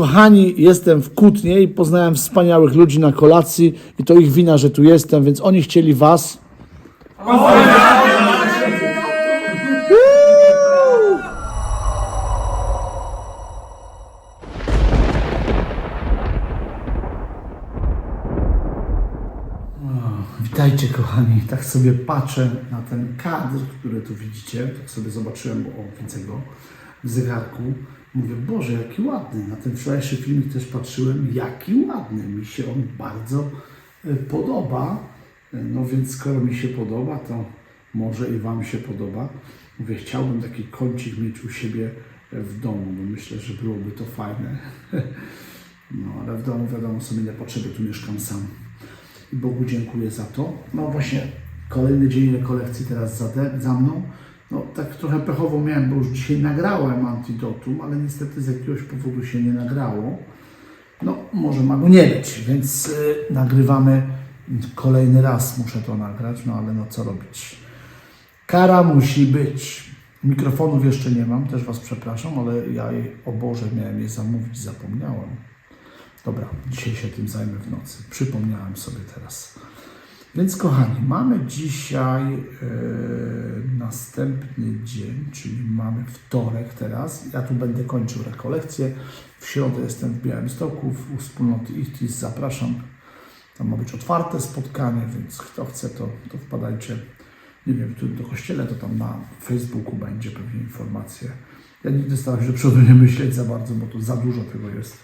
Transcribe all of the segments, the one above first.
Kochani, jestem w Kutnie i poznałem wspaniałych ludzi na kolacji i to ich wina, że tu jestem, więc oni chcieli was. Witajcie kochani, tak sobie patrzę na ten kadr, który tu widzicie, tak sobie zobaczyłem, bo o, go w zegarku. Mówię, Boże, jaki ładny. Na ten wczorajszy filmik też patrzyłem, jaki ładny. Mi się on bardzo e, podoba. E, No więc skoro mi się podoba, to może i Wam się podoba. Mówię, chciałbym taki kącik mieć u siebie e, w domu, bo myślę, że byłoby to fajne. No ale w domu wiadomo są inne potrzeby, tu mieszkam sam. I Bogu dziękuję za to. No właśnie, kolejny dzień rekolekcji teraz za, za mną. No tak trochę pechowo miałem, bo już dzisiaj nagrałem antidotum, ale niestety z jakiegoś powodu się nie nagrało. No może ma go nie być, więc y, nagrywamy kolejny raz. Muszę to nagrać, no ale no co robić. Kara musi być. Mikrofonów jeszcze nie mam, też Was przepraszam, ale ja je, o Boże miałem je zamówić, zapomniałem. Dobra, dzisiaj się tym zajmę w nocy. Przypomniałem sobie teraz. Więc kochani, mamy dzisiaj e, następny dzień, czyli mamy wtorek teraz. Ja tu będę kończył rekolekcję. W środę jestem w Białymstoku, u wspólnoty Ichtis. Zapraszam. Tam ma być otwarte spotkanie, więc kto chce, to, to wpadajcie. Nie wiem, tu do kościele, to tam na Facebooku będzie pewnie informacje. Ja nigdy staram się do przodu nie myśleć za bardzo, bo tu za dużo tego jest.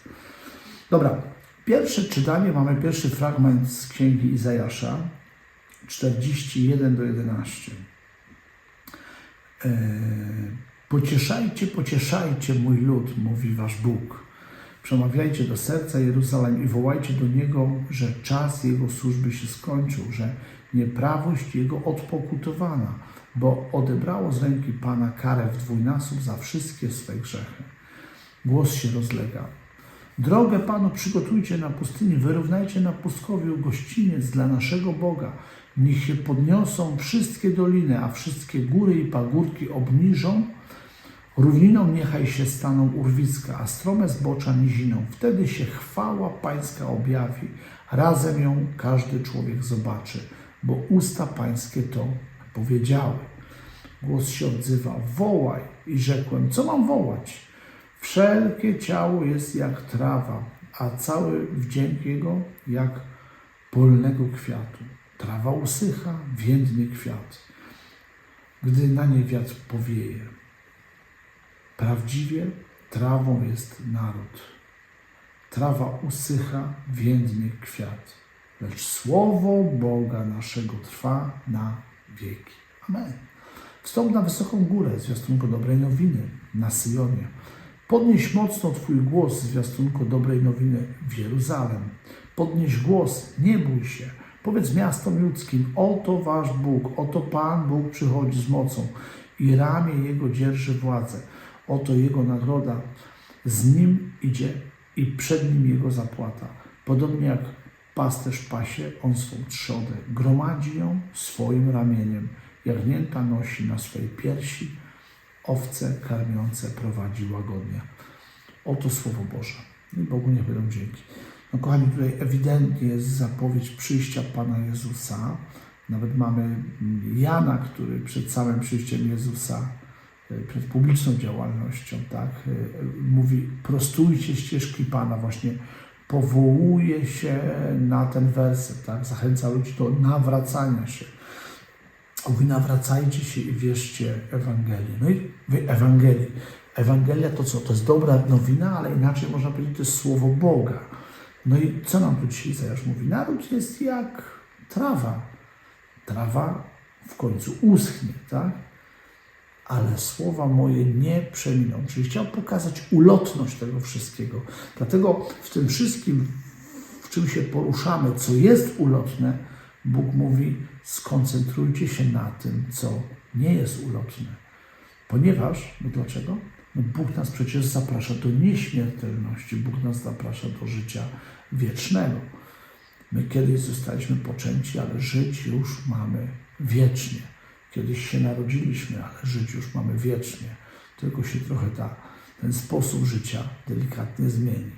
Dobra, pierwsze czytanie, mamy pierwszy fragment z Księgi Izajasza, 41 do 11. E, Pocieszajcie, pocieszajcie mój lud, mówi wasz Bóg. Przemawiajcie do serca Jeruzalem i wołajcie do Niego, że czas Jego służby się skończył, że nieprawość Jego odpokutowana, bo odebrało z ręki Pana karę w dwójnasób za wszystkie swe grzechy. Głos się rozlega. Drogę Panu przygotujcie na pustyni, wyrównajcie na pustkowiu gościniec dla naszego Boga. Niech się podniosą wszystkie doliny, a wszystkie góry i pagórki obniżą. Równiną niechaj się staną urwiska, a strome zbocza niziną. Wtedy się chwała Pańska objawi, razem ją każdy człowiek zobaczy, bo usta Pańskie to powiedziały. Głos się odzywa, wołaj. I rzekłem, co mam wołać? Wszelkie ciało jest jak trawa, a cały wdzięk jego jak polnego kwiatu. Trawa usycha, więdnie kwiat, gdy na nie wiatr powieje. Prawdziwie trawą jest naród. Trawa usycha, więdnie kwiat, lecz słowo Boga naszego trwa na wieki. Amen. Wstąp na wysoką górę, zwiastunko dobrej nowiny, na Syjonie. Podnieś mocno Twój głos, zwiastunko dobrej nowiny w Jeruzalem. Podnieś głos, nie bój się. Powiedz miastom ludzkim, oto Wasz Bóg, oto Pan Bóg przychodzi z mocą i ramię Jego dzierży władzę. Oto Jego nagroda, z Nim idzie i przed Nim Jego zapłata. Podobnie jak pasterz pasie, On swą trzodę, gromadzi ją swoim ramieniem, jagnięta nosi na swej piersi, owce karmiące prowadzi łagodnie. Oto Słowo Boże. I Bogu nie będą dzięki. No kochani, tutaj ewidentnie jest zapowiedź przyjścia Pana Jezusa. Nawet mamy Jana, który przed samym przyjściem Jezusa, e, przed publiczną działalnością, tak, e, mówi prostujcie ścieżki Pana, właśnie powołuje się na ten werset, tak, zachęca ludzi do nawracania się. Mówi, nawracajcie się i wierzcie Ewangelii. No i wy Ewangelii. Ewangelia to co? To jest dobra nowina, ale inaczej można powiedzieć, to jest słowo Boga. No i co nam tu dzisiaj Izajasz mówi? Naród jest jak trawa. Trawa w końcu uschnie, tak? Ale słowa moje nie przeminą. Czyli chciał pokazać ulotność tego wszystkiego. Dlatego w tym wszystkim, w czym się poruszamy, co jest ulotne, Bóg mówi: skoncentrujcie się na tym, co nie jest ulotne. Ponieważ, no dlaczego? No Bóg nas przecież zaprasza do nieśmiertelności, Bóg nas zaprasza do życia wiecznego. My kiedyś zostaliśmy poczęci, ale żyć już mamy wiecznie. Kiedyś się narodziliśmy, ale żyć już mamy wiecznie. Tylko się trochę ta, ten sposób życia delikatnie zmieni.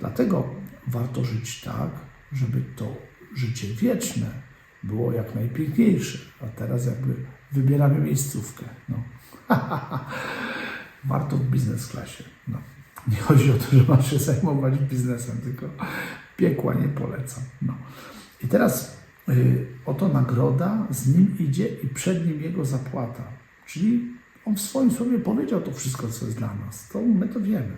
Dlatego warto żyć tak, żeby to życie wieczne było jak najpiękniejsze. A teraz jakby wybieramy miejscówkę. No. warto w biznes klasie. No. Nie chodzi o to, że masz się zajmować biznesem, tylko piekła nie polecam. No. I teraz y, oto nagroda, z nim idzie i przed nim jego zapłata. Czyli on w swoim słowie powiedział to wszystko, co jest dla nas. To my to wiemy.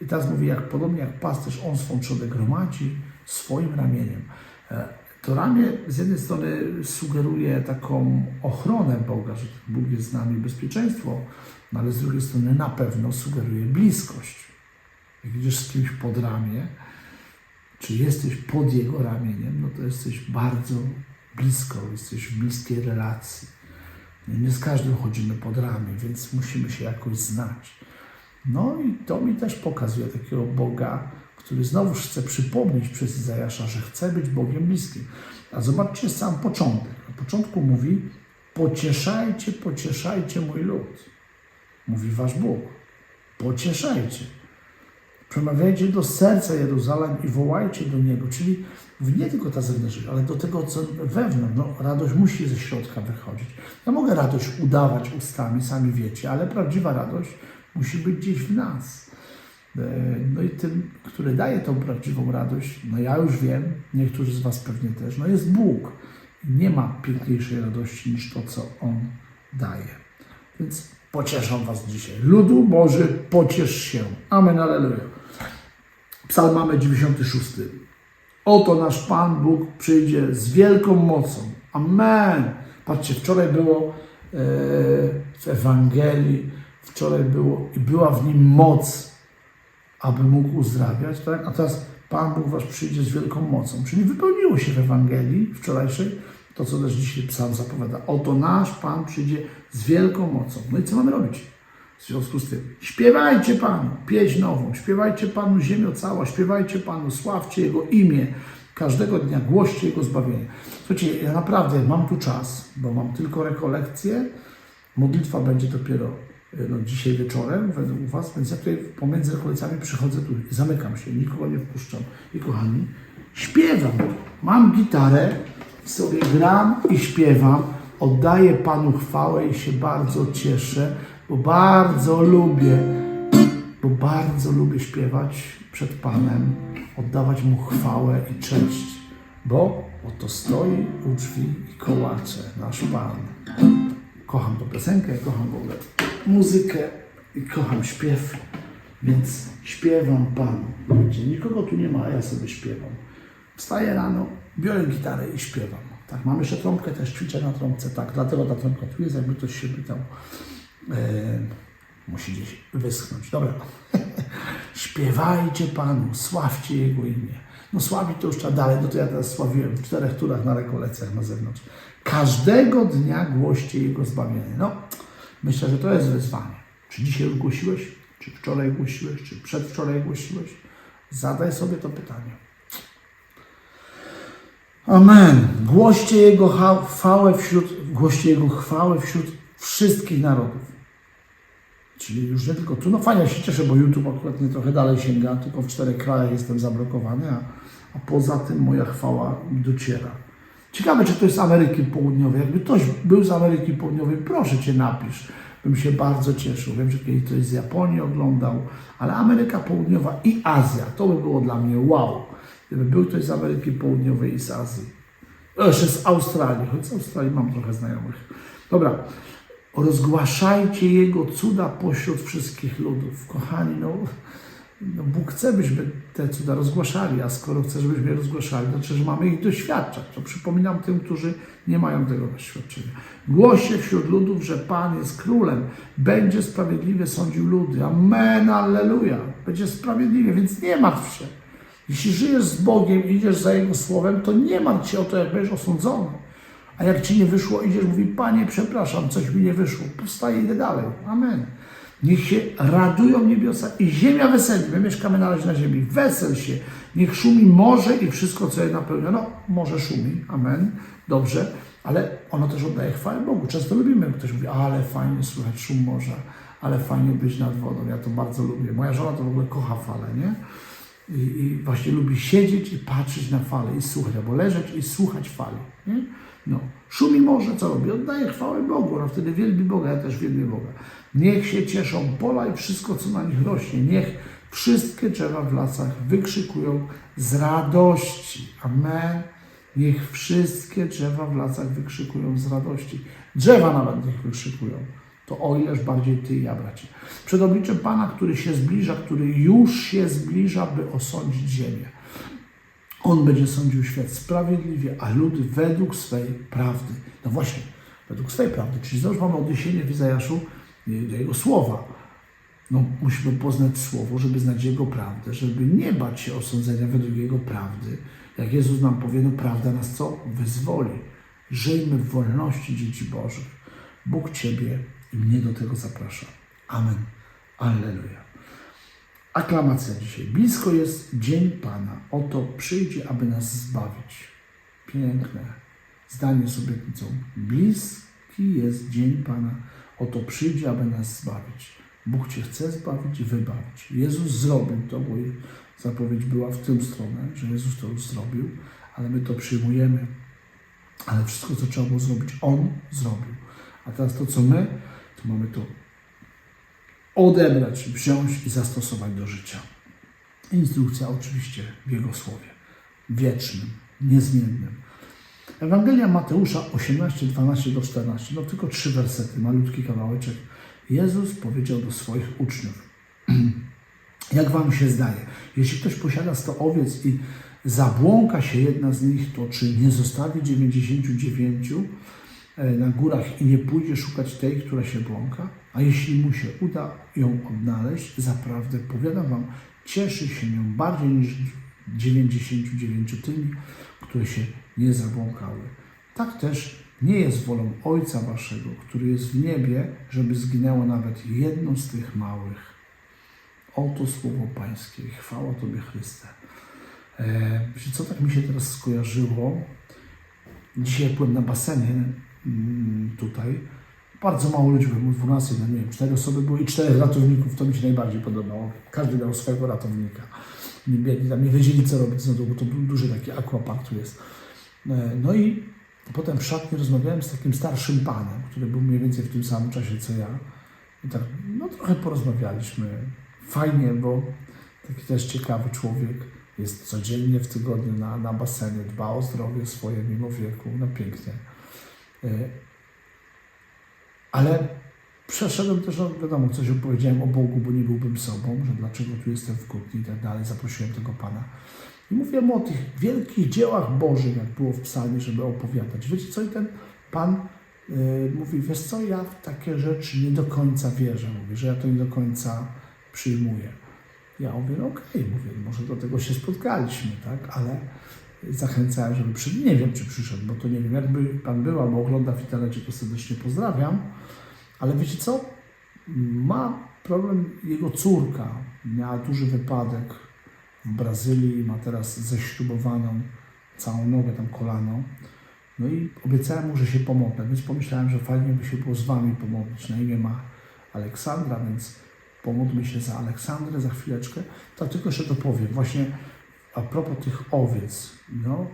I teraz mówi, jak podobnie jak pasterz, on swą trzodę gromadzi swoim ramieniem. E, To ramię z jednej strony sugeruje taką ochronę Boga, że Bóg jest z nami, bezpieczeństwo, no ale z drugiej strony na pewno sugeruje bliskość. Jak idziesz z kimś pod ramię, czy jesteś pod jego ramieniem, no to jesteś bardzo blisko, jesteś w bliskiej relacji. No Nie z każdym chodzimy pod ramię, więc musimy się jakoś znać. No i to mi też pokazuje takiego Boga, który znowu chce przypomnieć przez Izajasza, że chce być Bogiem bliskim. A zobaczcie sam początek. Na początku mówi, pocieszajcie, pocieszajcie mój lud. Mówi wasz Bóg. Pocieszajcie. Przemawiajcie do serca Jeruzalem i wołajcie do Niego. Czyli nie tylko ta zewnętrzność, ale do tego, co wewnątrz. No, radość musi ze środka wychodzić. Ja mogę radość udawać ustami, sami wiecie, ale prawdziwa radość musi być gdzieś w nas. E, No i tym, który daje tą prawdziwą radość, no ja już wiem, niektórzy z Was pewnie też, no jest Bóg. Nie ma piękniejszej radości niż to, co On daje. Więc pocieszam Was dzisiaj. Ludu Boży, pociesz się. Amen, aleluja. Psalm mamy 96. Oto nasz Pan Bóg przyjdzie z wielką mocą. Amen. Patrzcie, wczoraj było e, w Ewangelii, wczoraj było i była w nim moc, aby mógł uzdrawiać, tak? A teraz Pan Bóg wasz przyjdzie z wielką mocą. Czyli wypełniło się w Ewangelii wczorajszej to, co też dzisiaj psalm zapowiada. Oto nasz Pan przyjdzie z wielką mocą. No i co mamy robić? W związku z tym, śpiewajcie Panu pieśń nową, śpiewajcie Panu ziemio cała, śpiewajcie Panu, sławcie Jego imię, każdego dnia głoście Jego zbawienie. Słuchajcie, ja naprawdę mam tu czas, bo mam tylko rekolekcje, modlitwa będzie dopiero no, dzisiaj wieczorem według Was, więc ja tutaj pomiędzy rekolekcjami przychodzę tu zamykam się, nikogo nie wpuszczam. I kochani, śpiewam. Mam gitarę, sobie gram i śpiewam, oddaję Panu chwałę i się bardzo cieszę, bo bardzo lubię, bo bardzo lubię śpiewać przed Panem, oddawać Mu chwałę i cześć, bo oto stoi u drzwi i kołacze nasz Pan. Kocham tę piosenkę, kocham w ogóle muzykę i kocham śpiew, więc śpiewam Panu. Nikogo tu nie ma, a ja sobie śpiewam. Wstaję rano, biorę gitarę i śpiewam. Tak, mam jeszcze trąbkę, też ćwiczę na trąbce, tak, dlatego ta trąbka tu jest, jakby ktoś się pytał. E, musi gdzieś wyschnąć. Dobra. Śpiewajcie Panu, sławcie Jego imię. No sławić to już trzeba dalej, no to ja teraz sławiłem w czterech turach na rekolekcjach na zewnątrz. Każdego dnia głoście Jego zbawienie. No, myślę, że to jest wyzwanie. Czy dzisiaj już głosiłeś? Czy wczoraj głosiłeś? Czy przedwczoraj głosiłeś? Zadaj sobie to pytanie. Amen. Głoście Jego chwałę wśród, głoście Jego chwałę wśród wszystkich narodów. Czyli już nie tylko tu, no fajnie, się cieszę, bo YouTube akurat nie trochę dalej sięga, tylko w czterech krajach jestem zablokowany, a, a poza tym moja chwała dociera. Ciekawe, czy ktoś z Ameryki Południowej, jakby ktoś był z Ameryki Południowej, proszę Cię napisz, bym się bardzo cieszył. Wiem, że kiedyś ktoś z Japonii oglądał, ale Ameryka Południowa i Azja, to by było dla mnie wow. Gdyby był ktoś z Ameryki Południowej i z Azji. Jeszcze z Australii, choć z Australii mam trochę znajomych. Dobra, rozgłaszajcie Jego cuda pośród wszystkich ludów. Kochani, no, no Bóg chce, byśmy te cuda rozgłaszali, a skoro chce, żebyśmy je rozgłaszali, to znaczy, że mamy ich doświadczać. To przypominam tym, którzy nie mają tego doświadczenia. Głoście wśród ludów, że Pan jest królem, będzie sprawiedliwie sądził ludy. Amen, alleluja. Będzie sprawiedliwie, więc nie martw się. Jeśli żyjesz z Bogiem, idziesz za Jego słowem, to nie martw się o to, jak będziesz osądzony. A jak ci nie wyszło, idziesz, mówi, Panie, przepraszam, coś mi nie wyszło. Powstaje, idę dalej. Amen. Niech się radują niebiosa i ziemia weseli. My mieszkamy na razie na ziemi. Wesel się. Niech szumi morze i wszystko, co je napełnia. No, morze szumi. Amen. Dobrze. Ale ono też oddaje chwałę Bogu. Często lubimy, ktoś mówi, ale fajnie słychać szum morza, ale fajnie być nad wodą. Ja to bardzo lubię. Moja żona to w ogóle kocha falę, nie? I, i właśnie lubi siedzieć i patrzeć na fale i słuchać, albo leżeć i słuchać fali. Nie? No, szumi morze, co robi? Oddaje chwałę Bogu, no wtedy wielbi Boga, ja też wielbię Boga. Niech się cieszą pola i wszystko, co na nich rośnie. Niech wszystkie drzewa w lasach wykrzykują z radości. Amen. Niech wszystkie drzewa w lasach wykrzykują z radości. Drzewa nawet niech wykrzykują. To o ileż bardziej Ty i ja, bracie. Przed obliczem Pana, który się zbliża, który już się zbliża, by osądzić ziemię. On będzie sądził świat sprawiedliwie, a lud według swej prawdy. No właśnie, według swej prawdy. Czyli znowu mamy odniesienie w Izajaszu y, do Jego słowa. No, musimy poznać Słowo, żeby znać Jego prawdę, żeby nie bać się osądzenia według Jego prawdy. Jak Jezus nam powie, no prawda nas co? Wyzwoli. Żyjmy w wolności dzieci Bożych. Bóg Ciebie i mnie do tego zaprasza. Amen. Alleluja. Aklamacja dzisiaj. Blisko jest dzień Pana. Oto przyjdzie, aby nas zbawić. Piękne zdanie z obietnicą. Bliski jest dzień Pana. Oto przyjdzie, aby nas zbawić. Bóg Cię chce zbawić i wybawić. Jezus zrobił to, bo zapowiedź była w tym stronę, że Jezus to już zrobił, ale my to przyjmujemy. Ale wszystko, co trzeba było zrobić, On zrobił. A teraz to, co my, to mamy to odebrać, wziąć i zastosować do życia. Instrukcja oczywiście w Jego Słowie, wiecznym, niezmiennym. Ewangelia Mateusza 18, 12 do 14, no tylko trzy wersety, malutki kawałeczek. Jezus powiedział do swoich uczniów, jak wam się zdaje, jeśli ktoś posiada 100 owiec i zabłąka się jedna z nich, to czy nie zostawi 99 e, na górach i nie pójdzie szukać tej, która się błąka? A jeśli mu się uda ją odnaleźć, zaprawdę powiadam wam, cieszy się nią bardziej niż 99 tymi, które się nie zabłąkały. Tak też nie jest wolą Ojca Waszego, który jest w niebie, żeby zginęło nawet jedno z tych małych. Oto słowo Pańskie. Chwała Tobie, Chryste. E, co tak mi się teraz skojarzyło? Dzisiaj byłem na basenie tutaj. Bardzo mało ludzi było, 12, no nie wiem, 4 osoby było i 4 ratowników. To mi się najbardziej podobało. Każdy miał swojego ratownika. Tam, nie wiedzieli co robić znowu, bo to du- duży taki aquapark tu jest. E, No i potem w szatni rozmawiałem z takim starszym panem, który był mniej więcej w tym samym czasie co ja. I tak, no trochę porozmawialiśmy. Fajnie, bo taki też ciekawy człowiek. Jest codziennie w tygodniu na, na basenie, dba o zdrowie swoje mimo wieku, no pięknie. E, Ale przeszedłem też, no wiadomo, coś opowiedziałem o Bogu, bo nie byłbym sobą, że dlaczego tu jestem w kutni i tak dalej. Zaprosiłem tego Pana. I mówiłem o tych wielkich dziełach Bożych, jak było w psalmie, żeby opowiadać. Wiecie co? I ten Pan y, mówi, wiesz co, ja w takie rzeczy nie do końca wierzę. Mówi, że ja to nie do końca przyjmuję. Ja mówię, no okej, mówię, może do tego się spotkaliśmy, tak, ale zachęcałem, żeby przyszedł. Nie wiem, czy przyszedł, bo to nie wiem, jakby Pan był albo ogląda w internecie, to serdecznie pozdrawiam. Ale wiecie co? Ma problem jego córka. Miała duży wypadek w Brazylii, ma teraz ześrubowaną całą nogę, tam kolano. No i obiecałem mu, że się pomogę, więc pomyślałem, że fajnie by się było z Wami pomodlić. Na imię ma Aleksandra, więc pomódlmy się za Aleksandrę za chwileczkę. To tylko jeszcze dopowiem. Właśnie a propos tych owiec, no,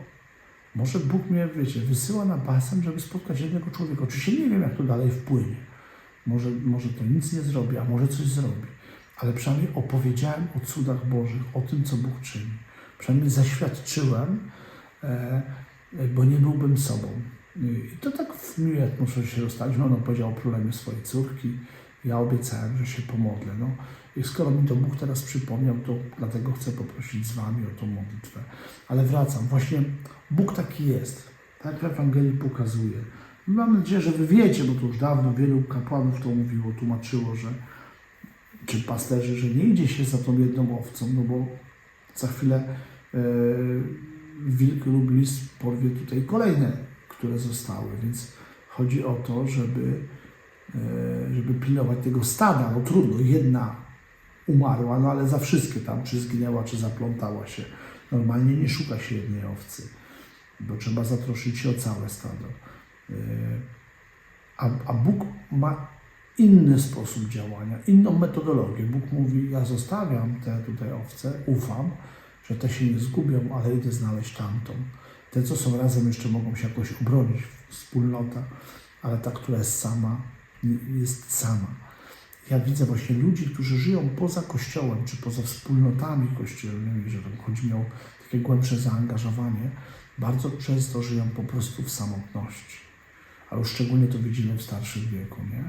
może Bóg mnie, wiecie, wysyła na basen, żeby spotkać jednego człowieka. Oczywiście nie wiem, jak to dalej wpłynie. Może, może to nic nie zrobi, a może coś zrobi. Ale przynajmniej opowiedziałem o cudach Bożych, o tym, co Bóg czyni. Przynajmniej zaświadczyłem, e, e, bo nie byłbym sobą. I to tak w miłej atmosferze się rozstaliśmy. On opowiedział o problemie swojej córki. Ja obiecałem, że się pomodlę. No, I skoro mi to Bóg teraz przypomniał, to dlatego chcę poprosić z Wami o tą modlitwę. Ale wracam. Właśnie Bóg taki jest. Tak w Ewangelii pokazuje. Mam nadzieję, że Wy wiecie, bo to już dawno wielu kapłanów to mówiło, tłumaczyło, że czy pasterzy, że nie idzie się za tą jedną owcą, no bo za chwilę e, wilk lub lis porwie tutaj kolejne, które zostały, więc chodzi o to, żeby, żeby pilnować tego stada. No trudno, jedna umarła, no ale za wszystkie tam, czy zginęła, czy zaplątała się. Normalnie nie szuka się jednej owcy, bo trzeba zatroszczyć się o całe stado. E, A, a Bóg ma inny sposób działania, inną metodologię. Bóg mówi, ja zostawiam te tutaj owce, ufam, że te się nie zgubią, ale idę znaleźć tamtą. Te, co są razem, jeszcze mogą się jakoś obronić, wspólnota, ale ta, która jest sama, jest sama. Ja widzę właśnie ludzi, którzy żyją poza kościołem, czy poza wspólnotami kościelnymi, że tam chodzi o takie głębsze zaangażowanie, bardzo często żyją po prostu w samotności. A już szczególnie to widzimy w starszym wieku, nie?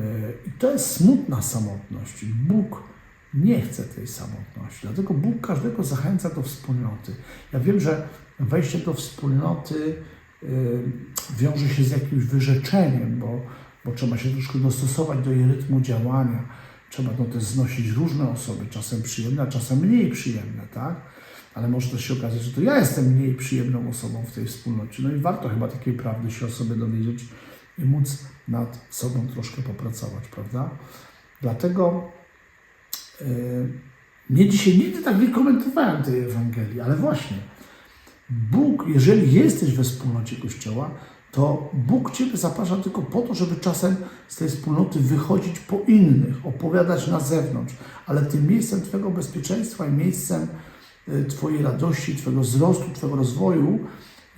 E, I to jest smutna samotność. Bóg nie chce tej samotności. Dlatego Bóg każdego zachęca do wspólnoty. Ja wiem, że wejście do wspólnoty y, wiąże się z jakimś wyrzeczeniem, bo, bo trzeba się troszkę dostosować do jej rytmu działania. Trzeba no, też znosić różne osoby, czasem przyjemne, a czasem mniej przyjemne, tak? Ale może też się okazać, że to ja jestem mniej przyjemną osobą w tej wspólnocie. No i warto chyba takiej prawdy się o sobie dowiedzieć i móc nad sobą troszkę popracować, prawda? Dlatego yy, mnie dzisiaj nigdy tak nie komentowałem tej Ewangelii, ale właśnie Bóg, jeżeli jesteś we wspólnocie Kościoła, to Bóg Ciebie zaprasza tylko po to, żeby czasem z tej wspólnoty wychodzić po innych, opowiadać na zewnątrz, ale tym miejscem Twojego bezpieczeństwa i miejscem y, Twojej radości, Twojego wzrostu, Twojego rozwoju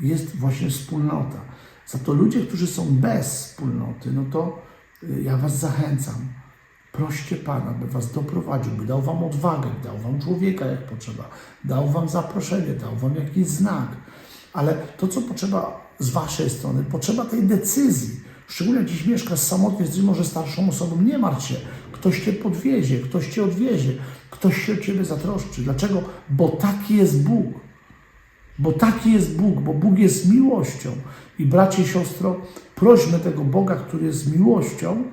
jest właśnie wspólnota. Za to ludzie, którzy są bez wspólnoty, no to y, ja Was zachęcam. Proście Pana, by Was doprowadził, by dał Wam odwagę, dał Wam człowieka jak potrzeba, dał Wam zaproszenie, dał Wam jakiś znak. Ale to, co potrzeba z Waszej strony, potrzeba tej decyzji. Szczególnie jak dziś mieszkasz samotnie z może starszą osobą, nie martw się. Ktoś Cię podwiezie, ktoś Cię odwiezie, ktoś się o Ciebie zatroszczy. Dlaczego? Bo taki jest Bóg. Bo taki jest Bóg, bo Bóg jest miłością. I bracie siostro, prośmy tego Boga, który jest miłością,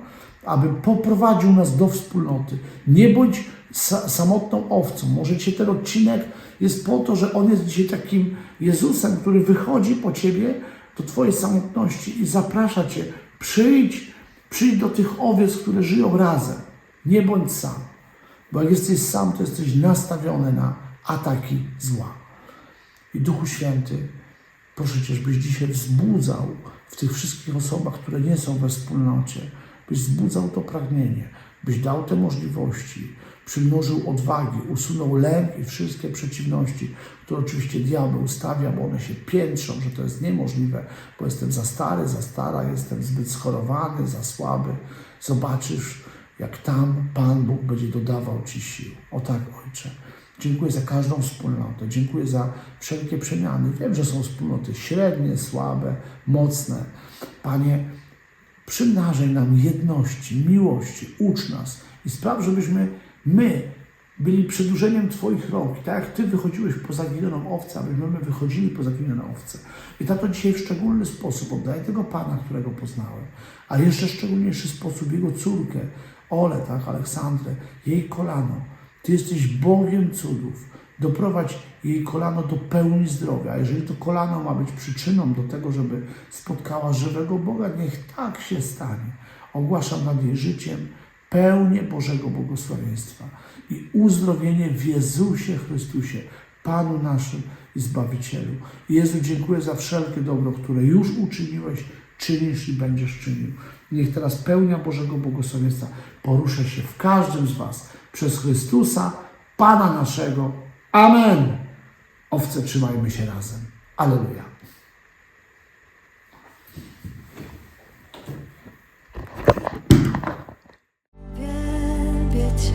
aby poprowadził nas do wspólnoty. Nie bądź sa samotną owcą. Może Cię ten odcinek jest po to, że On jest dzisiaj takim Jezusem, który wychodzi po Ciebie do Twojej samotności i zaprasza Cię, przyjdź, przyjdź do tych owiec, które żyją razem. Nie bądź sam. Bo jak jesteś sam, to jesteś nastawiony na ataki zła. I Duchu Święty, proszę Cię, żebyś dzisiaj wzbudzał w tych wszystkich osobach, które nie są we wspólnocie, byś wzbudzał to pragnienie, byś dał te możliwości, przymnożył odwagi, usunął lęk i wszystkie przeciwności, które oczywiście diabeł stawia, bo one się piętrzą, że to jest niemożliwe, bo jestem za stary, za stara, jestem zbyt schorowany, za słaby. Zobaczysz, jak tam Pan Bóg będzie dodawał Ci sił. O tak, Ojcze. Dziękuję za każdą wspólnotę. Dziękuję za wszelkie przemiany. Wiem, że są wspólnoty średnie, słabe, mocne. Panie, przymnażaj nam jedności, miłości, ucz nas i spraw, żebyśmy my byli przedłużeniem Twoich rąk. I tak jak Ty wychodziłeś po zaginioną owcę, abyśmy my wychodzili po zaginioną owcę. I tato dzisiaj w szczególny sposób oddaję tego Pana, którego poznałem, a jeszcze szczególniejszy sposób Jego córkę, Ole, tak, Aleksandrę, jej kolano. Ty jesteś Bogiem cudów. Doprowadź jej kolano do pełni zdrowia. A jeżeli to kolano ma być przyczyną do tego, żeby spotkała żywego Boga, niech tak się stanie. Ogłaszam nad jej życiem pełnię Bożego błogosławieństwa i uzdrowienie w Jezusie Chrystusie, Panu naszym i Zbawicielu. Jezu, dziękuję za wszelkie dobro, które już uczyniłeś, czynisz i będziesz czynił. Niech teraz pełnia Bożego błogosławieństwa porusza się w każdym z Was przez Chrystusa, Pana naszego. Amen. Owce, trzymajmy się razem. Aleluja.